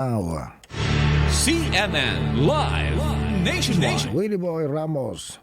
Awa. CNN Live Nationwide. Willie Boy Ramos.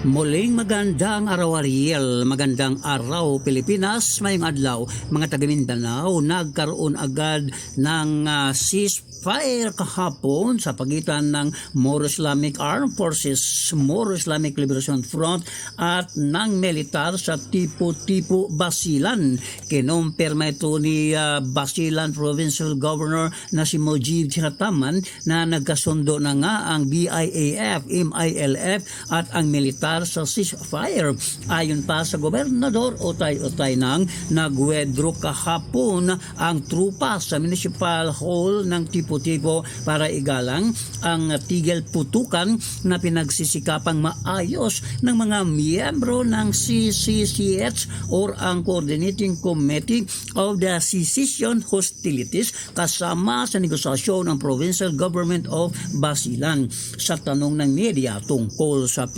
Muling magandang araw Ariel, magandang araw Pilipinas, mayong adlaw mga taga Mindanao, nagkaroon agad ng ah, ceasefire kahapon sa pagitan ng Moro Islamic Armed Forces, Moro Islamic Liberation Front at ng militar sa Tipo-Tipo Basilan. Kinumpirma ito ni ah, Basilan Provincial Governor na si Mojib Chirataman na nagkasundo na nga ang BIAF, MILF at ang militar sa ceasefire. Ayon pa sa gobernador, utay-utay nang nagwedro kahapon ang trupa sa municipal hall ng Tipo-Tipo para igalang ang tigil putukan na pinagsisikapang maayos ng mga miyembro ng CCCH or ang Coordinating Committee of the Secession Hostilities kasama sa negosasyon ng Provincial Government of Basilan. Sa tanong ng media tungkol sa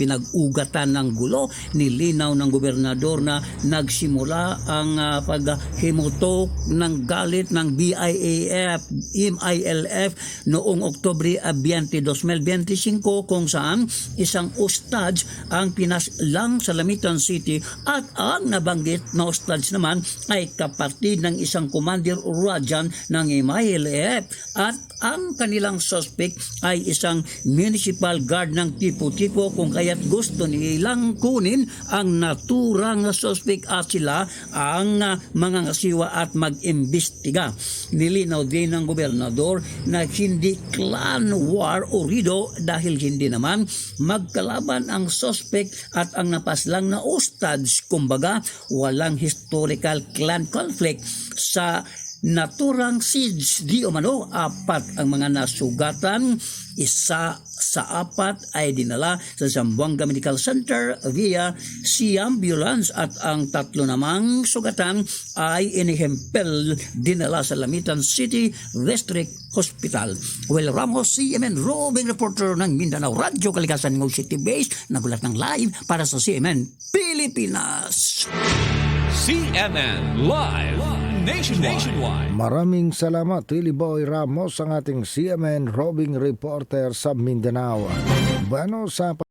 pinag-ugatan ng gulo, nilinaw ng gobernador na nagsimula ang uh, paghimutok ng galit ng BIAF, MILF noong Oktobre 20, 2025 kung saan isang hostage ang pinaslang sa Lamitan City at ang nabanggit na hostage naman ay kapatid ng isang commander Rajan ng MILF at ang kanilang suspect ay isang municipal guard ng tipo-tipo kung kaya't gusto nilang kunin ang naturang suspect at sila ang ah, mga ngasiwa at mag-imbestiga. Nilinaw din ng gobernador na hindi clan war o rido dahil hindi naman magkalaban ang suspect at ang napaslang na hostage. Kumbaga, walang historical clan conflict sa naturang siege di umano apat ang mga nasugatan isa sa apat ay dinala sa Zamboanga Medical Center via Sea Ambulance at ang tatlo namang sugatan ay inihempel dinala sa Lamitan City District Hospital. Well, Ramos, CMN roving reporter ng Mindanao Radyo Kalikasan ng City Base nagulat ng live para sa CMN Pilipinas. CNN Live Nationwide. Maraming salamat Willie Boy Ramos ang ating CMN roving reporter sa Mindanao. Bueno sa